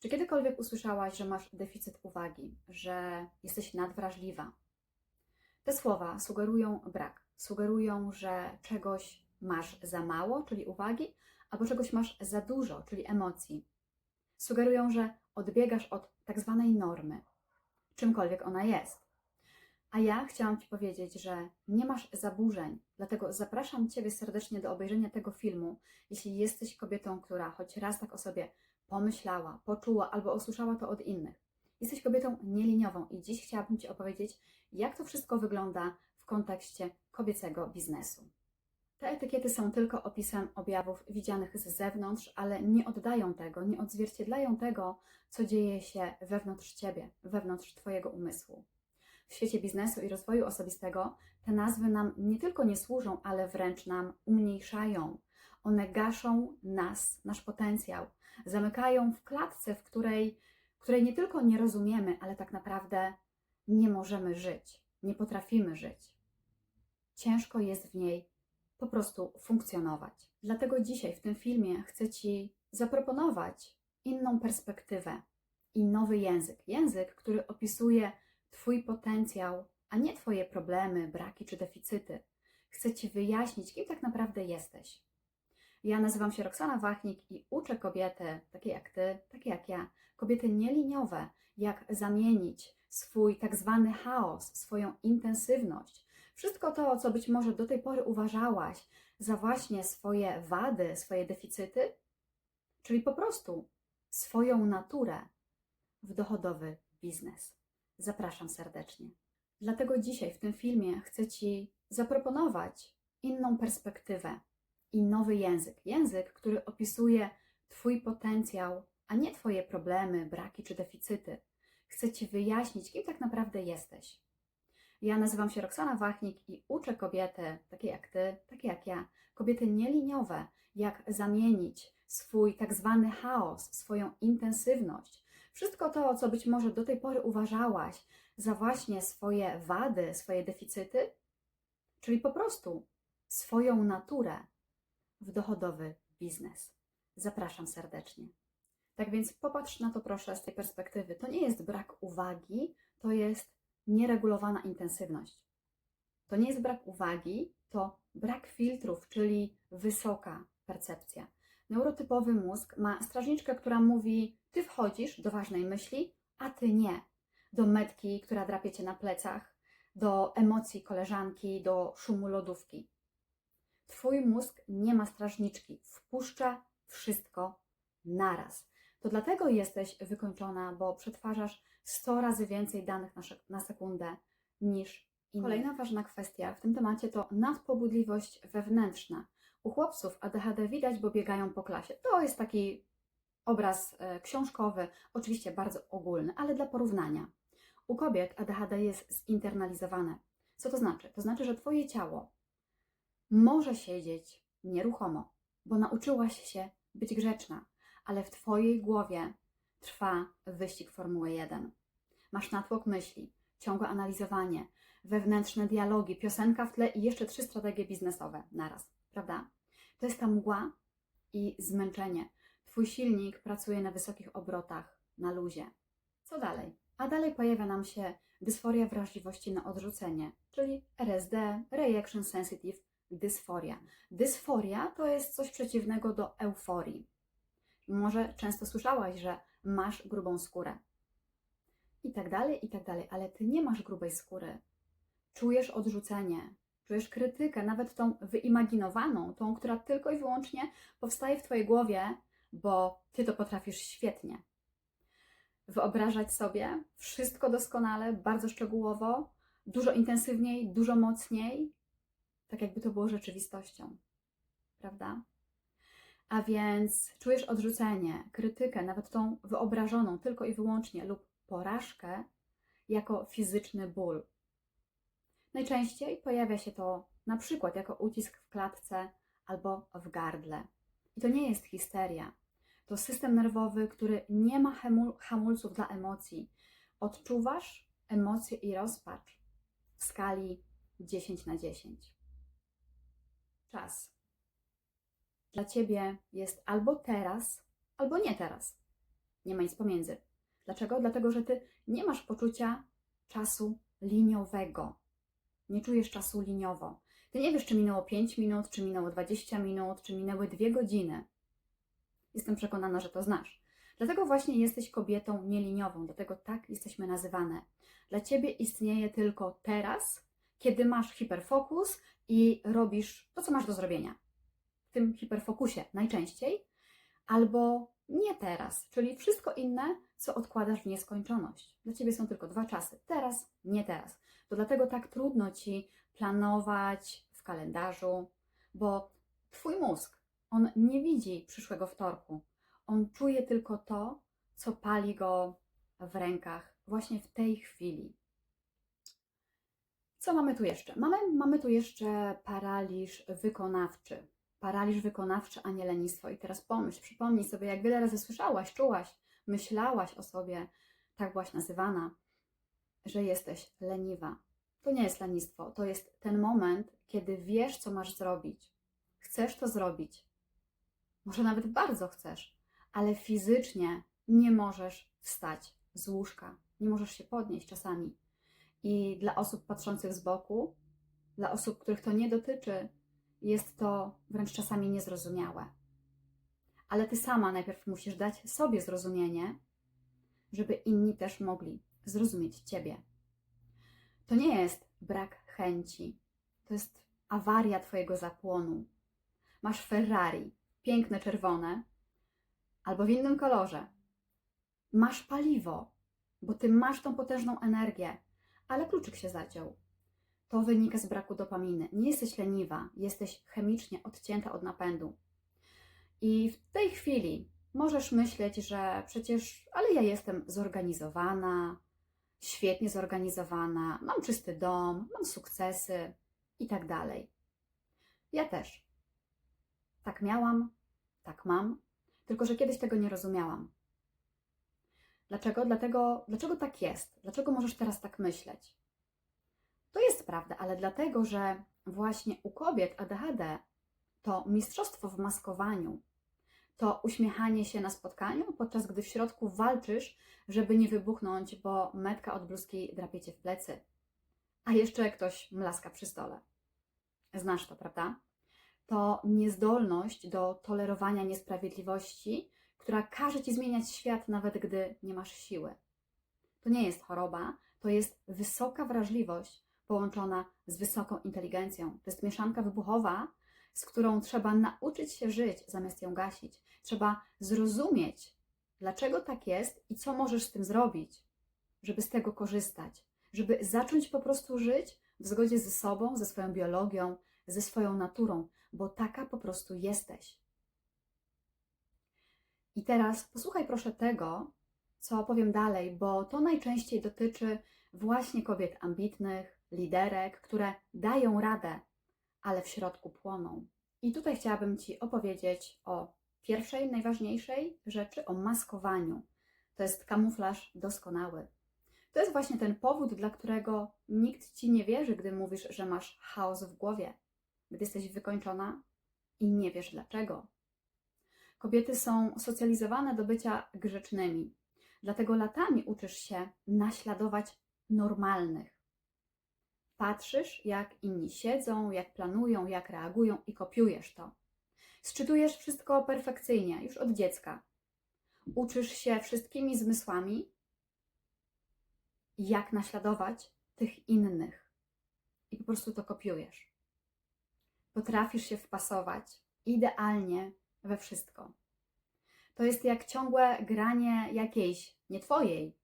Czy kiedykolwiek usłyszałaś, że masz deficyt uwagi, że jesteś nadwrażliwa? Te słowa sugerują brak, sugerują, że czegoś masz za mało, czyli uwagi, albo czegoś masz za dużo, czyli emocji. Sugerują, że odbiegasz od tak zwanej normy, czymkolwiek ona jest. A ja chciałam Ci powiedzieć, że nie masz zaburzeń, dlatego zapraszam Ciebie serdecznie do obejrzenia tego filmu, jeśli jesteś kobietą, która choć raz tak o sobie pomyślała, poczuła albo usłyszała to od innych. Jesteś kobietą nieliniową i dziś chciałabym Ci opowiedzieć, jak to wszystko wygląda w kontekście kobiecego biznesu. Te etykiety są tylko opisem objawów widzianych z zewnątrz, ale nie oddają tego, nie odzwierciedlają tego, co dzieje się wewnątrz Ciebie, wewnątrz Twojego umysłu. W świecie biznesu i rozwoju osobistego te nazwy nam nie tylko nie służą, ale wręcz nam umniejszają. One gaszą nas, nasz potencjał, zamykają w klatce, w której, której nie tylko nie rozumiemy, ale tak naprawdę nie możemy żyć, nie potrafimy żyć. Ciężko jest w niej po prostu funkcjonować. Dlatego dzisiaj w tym filmie chcę Ci zaproponować inną perspektywę i nowy język. Język, który opisuje Twój potencjał, a nie Twoje problemy, braki czy deficyty. Chcę Ci wyjaśnić, kim tak naprawdę jesteś. Ja nazywam się Roxana Wachnik i uczę kobiety, takie jak Ty, takie jak ja, kobiety nieliniowe, jak zamienić swój tak zwany chaos, swoją intensywność, wszystko to, co być może do tej pory uważałaś za właśnie swoje wady, swoje deficyty, czyli po prostu swoją naturę w dochodowy biznes. Zapraszam serdecznie. Dlatego dzisiaj w tym filmie chcę Ci zaproponować inną perspektywę i nowy język. Język, który opisuje Twój potencjał, a nie Twoje problemy, braki czy deficyty. Chcę Ci wyjaśnić, kim tak naprawdę jesteś. Ja nazywam się Roxana Wachnik i uczę kobiety, takie jak Ty, takie jak ja, kobiety nieliniowe, jak zamienić swój tak zwany chaos, swoją intensywność, wszystko to, co być może do tej pory uważałaś za właśnie swoje wady, swoje deficyty, czyli po prostu swoją naturę w dochodowy biznes. Zapraszam serdecznie. Tak więc popatrz na to proszę z tej perspektywy. To nie jest brak uwagi, to jest nieregulowana intensywność. To nie jest brak uwagi, to brak filtrów, czyli wysoka percepcja. Neurotypowy mózg ma strażniczkę, która mówi: Ty wchodzisz do ważnej myśli, a ty nie. Do metki, która drapie cię na plecach, do emocji koleżanki, do szumu lodówki. Twój mózg nie ma strażniczki, wpuszcza wszystko naraz. To dlatego jesteś wykończona, bo przetwarzasz 100 razy więcej danych na, sekundę niż inni. Kolejna ważna kwestia w tym temacie to nadpobudliwość wewnętrzna. U chłopców ADHD widać, bo biegają po klasie. To jest taki obraz e, książkowy, oczywiście bardzo ogólny, ale dla porównania. U kobiet ADHD jest zinternalizowane. Co to znaczy? To znaczy, że Twoje ciało może siedzieć nieruchomo, bo nauczyłaś się być grzeczna, ale w Twojej głowie trwa wyścig Formuły 1. Masz natłok myśli, ciągłe analizowanie, wewnętrzne dialogi, piosenka w tle i jeszcze trzy strategie biznesowe naraz, prawda? To jest ta mgła i zmęczenie. Twój silnik pracuje na wysokich obrotach, na luzie. Co dalej? A dalej pojawia nam się dysforia wrażliwości na odrzucenie, czyli RSD, Reaction Sensitive Dysphoria. Dysforia to jest coś przeciwnego do euforii. Może często słyszałaś, że masz grubą skórę. I tak dalej, i tak dalej, ale ty nie masz grubej skóry. Czujesz odrzucenie, czujesz krytykę, nawet tą wyimaginowaną, tą, która tylko i wyłącznie powstaje w twojej głowie, bo ty to potrafisz świetnie. Wyobrażać sobie wszystko doskonale, bardzo szczegółowo, dużo intensywniej, dużo mocniej, tak jakby to było rzeczywistością. Prawda? A więc czujesz odrzucenie, krytykę, nawet tą wyobrażoną tylko i wyłącznie lub porażkę jako fizyczny ból. Najczęściej pojawia się to na przykład jako ucisk w klatce albo w gardle. I to nie jest histeria. To system nerwowy, który nie ma hamulców dla emocji. Odczuwasz emocje i rozpacz w skali 10 na 10. Czas dla ciebie jest albo teraz, albo nie teraz. Nie ma nic pomiędzy. Dlaczego? Dlatego, że ty nie masz poczucia czasu liniowego. Nie czujesz czasu liniowo. Ty nie wiesz, czy minęło 5 minut, czy minęło 20 minut, czy minęły 2 godziny. Jestem przekonana, że to znasz. Dlatego właśnie jesteś kobietą nieliniową, dlatego tak jesteśmy nazywane. Dla ciebie istnieje tylko teraz, kiedy masz hiperfokus i robisz to, co masz do zrobienia. W tym hiperfokusie najczęściej, albo nie teraz, czyli wszystko inne, co odkładasz w nieskończoność. Dla ciebie są tylko dwa czasy: teraz, nie teraz. To dlatego tak trudno ci planować w kalendarzu, bo twój mózg, on nie widzi przyszłego wtorku. On czuje tylko to, co pali go w rękach właśnie w tej chwili. Co mamy tu jeszcze? Mamy, mamy tu jeszcze paraliż wykonawczy. Paraliż wykonawczy, a nie lenistwo. I teraz pomyśl, przypomnij sobie, jak wiele razy słyszałaś, czułaś, myślałaś o sobie, tak byłaś nazywana, że jesteś leniwa. To nie jest lenistwo, to jest ten moment, kiedy wiesz, co masz zrobić. Chcesz to zrobić. Może nawet bardzo chcesz, ale fizycznie nie możesz wstać z łóżka, nie możesz się podnieść czasami. I dla osób patrzących z boku, dla osób, których to nie dotyczy, jest to wręcz czasami niezrozumiałe. Ale ty sama najpierw musisz dać sobie zrozumienie, żeby inni też mogli zrozumieć ciebie. To nie jest brak chęci, to jest awaria twojego zapłonu. Masz Ferrari, piękne czerwone, albo w innym kolorze. Masz paliwo, bo ty masz tą potężną energię, ale kluczyk się zaciął. To wynika z braku dopaminy. Nie jesteś leniwa, jesteś chemicznie odcięta od napędu. I w tej chwili możesz myśleć, że przecież, ale ja jestem zorganizowana, świetnie zorganizowana, mam czysty dom, mam sukcesy i tak dalej. Ja też. Tak miałam, tak mam, tylko że kiedyś tego nie rozumiałam. Dlaczego? Dlatego, dlaczego tak jest? Dlaczego możesz teraz tak myśleć? To jest prawda, ale dlatego, że właśnie u kobiet ADHD to mistrzostwo w maskowaniu, to uśmiechanie się na spotkaniu, podczas gdy w środku walczysz, żeby nie wybuchnąć, bo metka od bluzki drapie cię w plecy. A jeszcze ktoś mlaska przy stole. Znasz to, prawda? To niezdolność do tolerowania niesprawiedliwości, która każe ci zmieniać świat, nawet gdy nie masz siły. To nie jest choroba, to jest wysoka wrażliwość połączona z wysoką inteligencją. To jest mieszanka wybuchowa, z którą trzeba nauczyć się żyć, zamiast ją gasić. Trzeba zrozumieć, dlaczego tak jest i co możesz z tym zrobić, żeby z tego korzystać, żeby zacząć po prostu żyć w zgodzie ze sobą, ze swoją biologią, ze swoją naturą, bo taka po prostu jesteś. I teraz posłuchaj proszę tego, co powiem dalej, bo to najczęściej dotyczy właśnie kobiet ambitnych, liderek, które dają radę, ale w środku płoną. I tutaj chciałabym Ci opowiedzieć o pierwszej, najważniejszej rzeczy, o maskowaniu. To jest kamuflaż doskonały. To jest właśnie ten powód, dla którego nikt Ci nie wierzy, gdy mówisz, że masz chaos w głowie, gdy jesteś wykończona i nie wiesz dlaczego. Kobiety są socjalizowane do bycia grzecznymi, dlatego latami uczysz się naśladować normalnych. Patrzysz, jak inni siedzą, jak planują, jak reagują i kopiujesz to. Sczytujesz wszystko perfekcyjnie, już od dziecka. Uczysz się wszystkimi zmysłami, jak naśladować tych innych. I po prostu to kopiujesz. Potrafisz się wpasować idealnie we wszystko. To jest jak ciągłe granie jakiejś, nie twojej,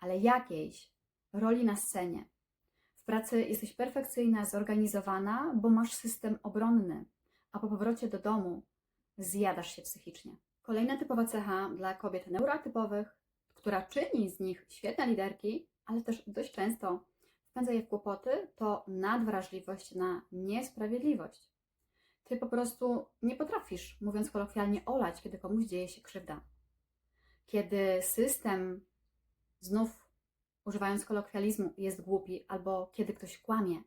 ale jakiejś roli na scenie. W pracy jesteś perfekcyjna, zorganizowana, bo masz system obronny, a po powrocie do domu zjadasz się psychicznie. Kolejna typowa cecha dla kobiet neuroatypowych, która czyni z nich świetne liderki, ale też dość często wpędza je w kłopoty, to nadwrażliwość na niesprawiedliwość. Ty po prostu nie potrafisz, mówiąc kolokwialnie, olać, kiedy komuś dzieje się krzywda. Kiedy system, znów używając kolokwializmu, jest głupi, albo kiedy ktoś kłamie.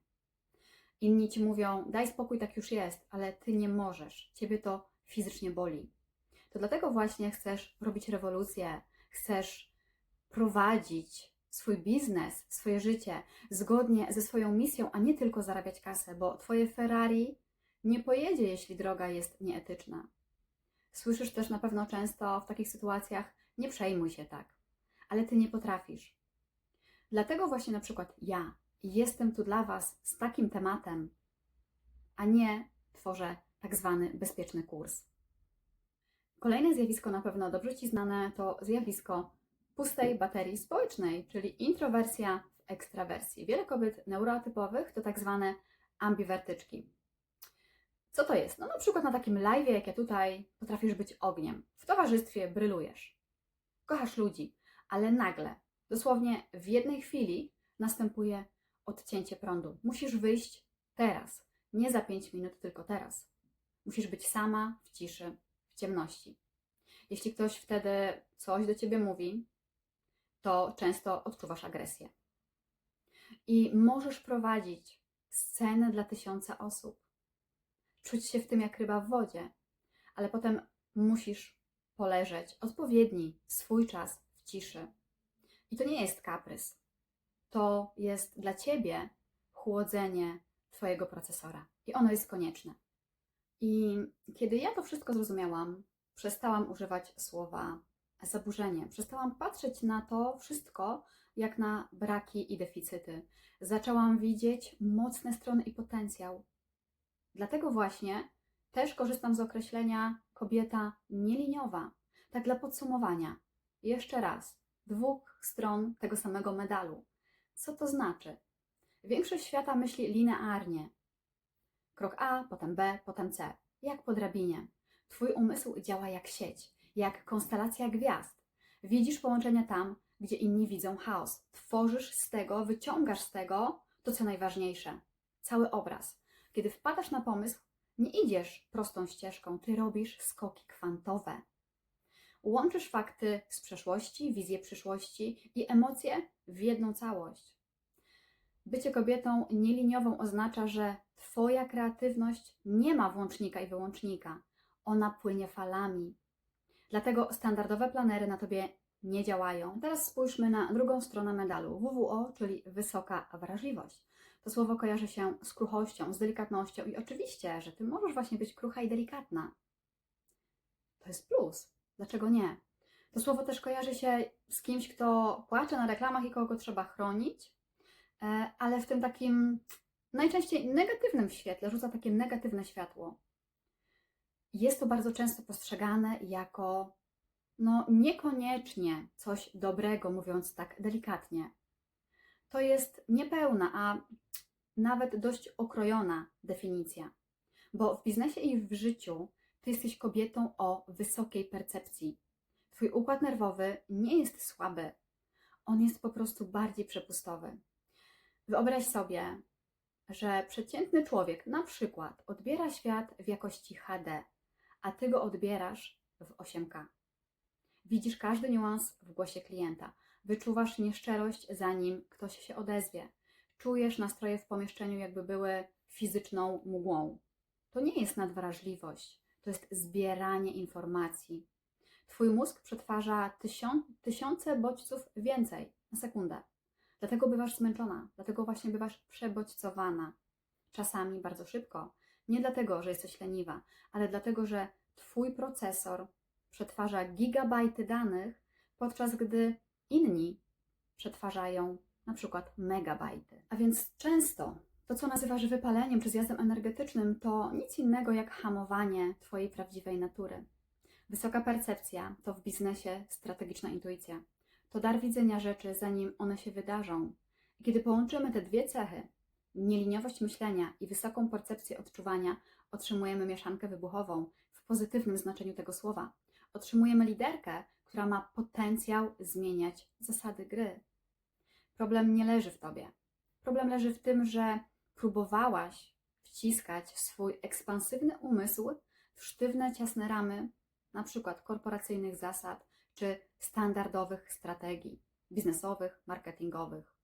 Inni ci mówią, daj spokój, tak już jest, ale ty nie możesz. Ciebie to fizycznie boli. to dlatego właśnie chcesz robić rewolucję, chcesz prowadzić swój biznes, swoje życie zgodnie ze swoją misją, a nie tylko zarabiać kasę, bo Twoje Ferrari nie pojedzie, jeśli droga jest nieetyczna. Słyszysz też na pewno często w takich sytuacjach: nie przejmuj się tak, ale Ty nie potrafisz. Dlatego właśnie na przykład ja jestem tu dla Was z takim tematem, a nie tworzę tak zwany bezpieczny kurs. Kolejne zjawisko na pewno dobrze Ci znane to zjawisko pustej baterii społecznej, czyli introwersja w ekstrawersji. Wiele kobiet neurotypowych to tak zwane ambiwertyczki. Co to jest? No na przykład na takim live, jak ja tutaj, potrafisz być ogniem. W towarzystwie brylujesz. Kochasz ludzi, ale nagle, dosłownie w jednej chwili następuje odcięcie prądu. Musisz wyjść teraz. Nie za 5 minut, tylko teraz. Musisz być sama, w ciszy, w ciemności. Jeśli ktoś wtedy coś do ciebie mówi, to często odczuwasz agresję. I możesz prowadzić scenę dla tysiąca osób. Czuć się w tym jak ryba w wodzie, ale potem musisz poleżeć odpowiedni swój czas w ciszy. I to nie jest kaprys. To jest dla ciebie chłodzenie Twojego procesora. I ono jest konieczne. I kiedy ja to wszystko zrozumiałam, przestałam używać słowa zaburzenie. Przestałam patrzeć na to wszystko jak na braki i deficyty. Zaczęłam widzieć mocne strony i potencjał. Dlatego właśnie też korzystam z określenia kobieta nieliniowa. Tak dla podsumowania. Jeszcze raz, dwóch stron tego samego medalu. Co to znaczy? Większość świata myśli linearnie. Krok A, potem B, potem C. Jak po drabinie. Twój umysł działa jak sieć, jak konstelacja gwiazd. Widzisz połączenia tam, gdzie inni widzą chaos. Tworzysz z tego, wyciągasz z tego to, co najważniejsze. Cały obraz. Kiedy wpadasz na pomysł, nie idziesz prostą ścieżką, ty robisz skoki kwantowe. Łączysz fakty z przeszłości, wizję przyszłości i emocje w jedną całość. Bycie kobietą nieliniową oznacza, że Twoja kreatywność nie ma włącznika i wyłącznika. Ona płynie falami. Dlatego standardowe planery na Tobie nie działają. Teraz spójrzmy na drugą stronę medalu. WWO, czyli wysoka wrażliwość. To słowo kojarzy się z kruchością, z delikatnością i oczywiście, że Ty możesz właśnie być krucha i delikatna. To jest plus. Dlaczego nie? To słowo też kojarzy się z kimś, kto płacze na reklamach i kogo trzeba chronić, e, ale w tym takim najczęściej negatywnym świetle, rzuca takie negatywne światło. Jest to bardzo często postrzegane jako no niekoniecznie coś dobrego, mówiąc tak delikatnie. To jest niepełna, a nawet dość okrojona definicja, bo w biznesie i w życiu ty jesteś kobietą o wysokiej percepcji. Twój układ nerwowy nie jest słaby, on jest po prostu bardziej przepustowy. Wyobraź sobie, że przeciętny człowiek na przykład odbiera świat w jakości HD, a ty go odbierasz w 8K. Widzisz każdy niuans w głosie klienta, wyczuwasz nieszczerość, zanim ktoś się odezwie, czujesz nastroje w pomieszczeniu, jakby były fizyczną mgłą. To nie jest nadwrażliwość, to jest zbieranie informacji. Twój mózg przetwarza tysiąc, tysiące bodźców więcej na sekundę. Dlatego bywasz zmęczona, dlatego właśnie bywasz przebodźcowana. Czasami bardzo szybko. Nie dlatego, że jesteś leniwa, ale dlatego, że Twój procesor przetwarza gigabajty danych, podczas gdy inni przetwarzają na przykład megabajty. A więc często to, co nazywasz wypaleniem czy zjazdem energetycznym, to nic innego jak hamowanie Twojej prawdziwej natury. Wysoka percepcja to w biznesie strategiczna intuicja. To dar widzenia rzeczy, zanim one się wydarzą. I kiedy połączymy te dwie cechy, nieliniowość myślenia i wysoką percepcję odczuwania, otrzymujemy mieszankę wybuchową w pozytywnym znaczeniu tego słowa. Otrzymujemy liderkę, która ma potencjał zmieniać zasady gry. Problem nie leży w tobie. Problem leży w tym, że próbowałaś wciskać swój ekspansywny umysł w sztywne, ciasne ramy, na przykład korporacyjnych zasad czy standardowych strategii biznesowych, marketingowych,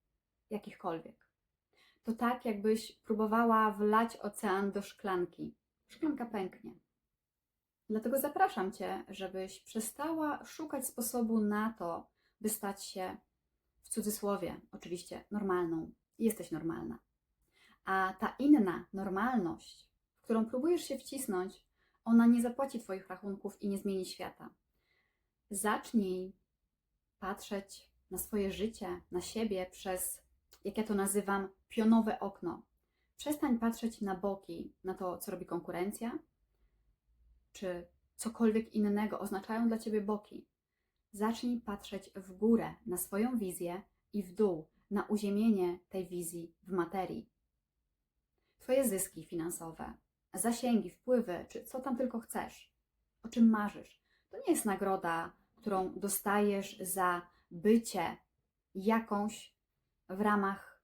jakichkolwiek. To tak, jakbyś próbowała wlać ocean do szklanki. Szklanka pęknie. Dlatego zapraszam Cię, żebyś przestała szukać sposobu na to, by stać się w cudzysłowie, oczywiście, normalną. Jesteś normalna. A ta inna normalność, w którą próbujesz się wcisnąć, ona nie zapłaci Twoich rachunków i nie zmieni świata. Zacznij patrzeć na swoje życie, na siebie przez, jak ja to nazywam, pionowe okno. Przestań patrzeć na boki, na to, co robi konkurencja, czy cokolwiek innego oznaczają dla ciebie boki. Zacznij patrzeć w górę na swoją wizję i w dół na uziemienie tej wizji w materii. Twoje zyski finansowe, zasięgi, wpływy, czy co tam tylko chcesz, o czym marzysz, to nie jest nagroda, którą dostajesz za bycie jakąś w ramach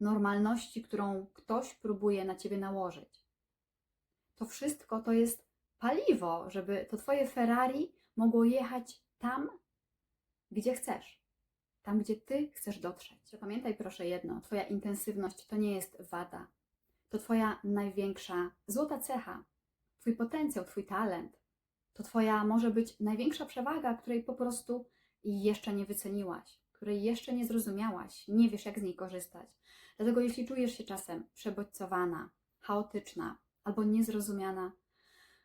normalności, którą ktoś próbuje na ciebie nałożyć. To wszystko to jest paliwo, żeby to twoje Ferrari mogło jechać tam, gdzie chcesz. Tam, gdzie ty chcesz dotrzeć. Pamiętaj proszę jedno: Twoja intensywność to nie jest wada. To Twoja największa złota cecha, Twój potencjał, Twój talent. To Twoja może być największa przewaga, której po prostu jeszcze nie wyceniłaś, której jeszcze nie zrozumiałaś, nie wiesz, jak z niej korzystać. Dlatego, jeśli czujesz się czasem przebodźcowana, chaotyczna albo niezrozumiana,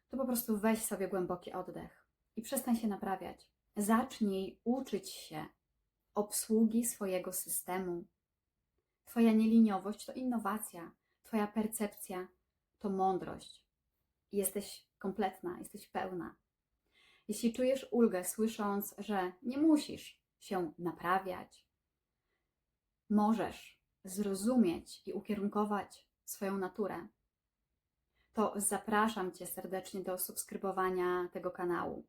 to po prostu weź sobie głęboki oddech i przestań się naprawiać. Zacznij uczyć się obsługi swojego systemu. Twoja nieliniowość to innowacja, Twoja percepcja to mądrość. Jesteś kompletna, jesteś pełna. Jeśli czujesz ulgę, słysząc, że nie musisz się naprawiać, możesz zrozumieć i ukierunkować swoją naturę, to zapraszam Cię serdecznie do subskrybowania tego kanału.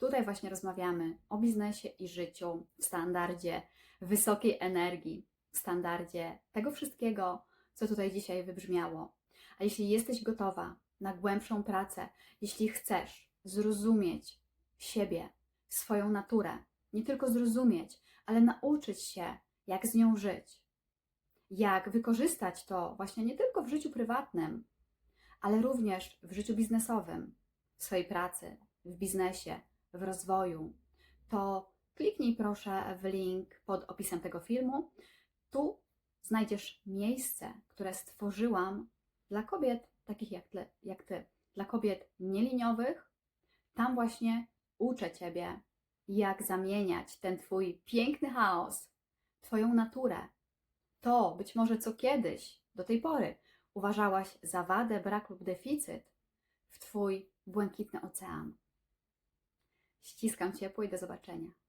Tutaj właśnie rozmawiamy o biznesie i życiu w standardzie wysokiej energii, w standardzie tego wszystkiego, co tutaj dzisiaj wybrzmiało. A jeśli jesteś gotowa na głębszą pracę, jeśli chcesz zrozumieć siebie, swoją naturę, nie tylko zrozumieć, ale nauczyć się, jak z nią żyć, jak wykorzystać to właśnie nie tylko w życiu prywatnym, ale również w życiu biznesowym, w swojej pracy, w biznesie, w rozwoju, to kliknij proszę w link pod opisem tego filmu. Tu znajdziesz miejsce, które stworzyłam dla kobiet takich jak, ty, jak ty, dla kobiet nieliniowych. Tam właśnie uczę Ciebie, jak zamieniać ten Twój piękny chaos, Twoją naturę, to być może co kiedyś, do tej pory, uważałaś za wadę, brak lub deficyt, w Twój błękitny ocean. Ściskam ciepło i do zobaczenia.